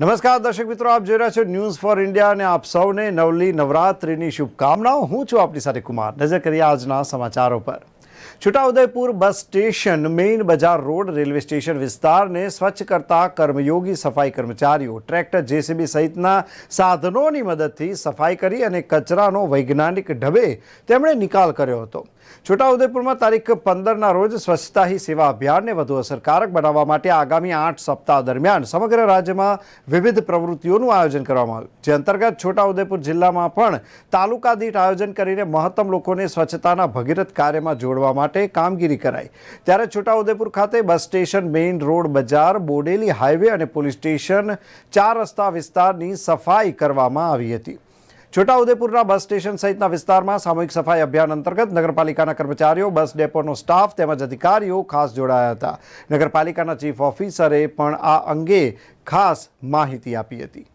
નમસ્કાર દર્શક મિત્રો, આપ જોઈ રહ્યા છો ન્યૂઝ ફોર ઇન્ડિયા અને આપ સૌને નવલી નવરાત્રિની શુભકામનાઓ. હું છું આપની સાથે કુમાર. નજર કરીએ આજના સમાચારો પર. છોટાઉદેપુર બસ સ્ટેશન મેઇન બજાર રોડ રેલવે સ્ટેશન વિસ્તારને સ્વચ્છ કરતા કર્મયોગી સફાઈ કર્મચારીઓ ટ્રેક્ટર જેસીબી સહિતના સાધનોની મદદથી સફાઈ કરી અને કચરાનો વૈજ્ઞાનિક ઢબે તેમણે નિકાલ કર્યો હતો. છોટાઉદેપુરમાં તારીખ પંદરના રોજ સ્વચ્છતા હી સેવા અભિયાનને વધુ અસરકારક બનાવવા માટે આગામી આઠ સપ્તાહ દરમિયાન સમગ્ર રાજ્યમાં વિવિધ પ્રવૃત્તિઓનું આયોજન કરવામાં આવ્યું. જે અંતર્ગત છોટાઉદેપુર જિલ્લામાં પણ તાલુકા દીઠ આયોજન કરીને મહત્તમ લોકોને સ્વચ્છતાના ભગીરથ કાર્યમાં જોડવા માટે કામગીરી કરાઈ. ત્યારે છોટાઉદેપુર ખાતે બસ સ્ટેશન, મેઇન રોડ, બજાર, બોડેલી હાઈવે અને પોલીસ સ્ટેશન ચાર રસ્તા વિસ્તારની સફાઈ કરવામાં આવી હતી. છોટાઉદેપુરના બસ સ્ટેશન સહિતના વિસ્તારમાં સામૂહિક સફાઈ અભિયાન અંતર્ગત નગરપાલિકાના કર્મચારીઓ, બસ ડેપોનો સ્ટાફ તેમજ અધિકારીઓ ખાસ જોડાયા હતા. નગરપાલિકાના ચીફ ઓફિસરે પણ આ અંગે ખાસ માહિતી આપી હતી.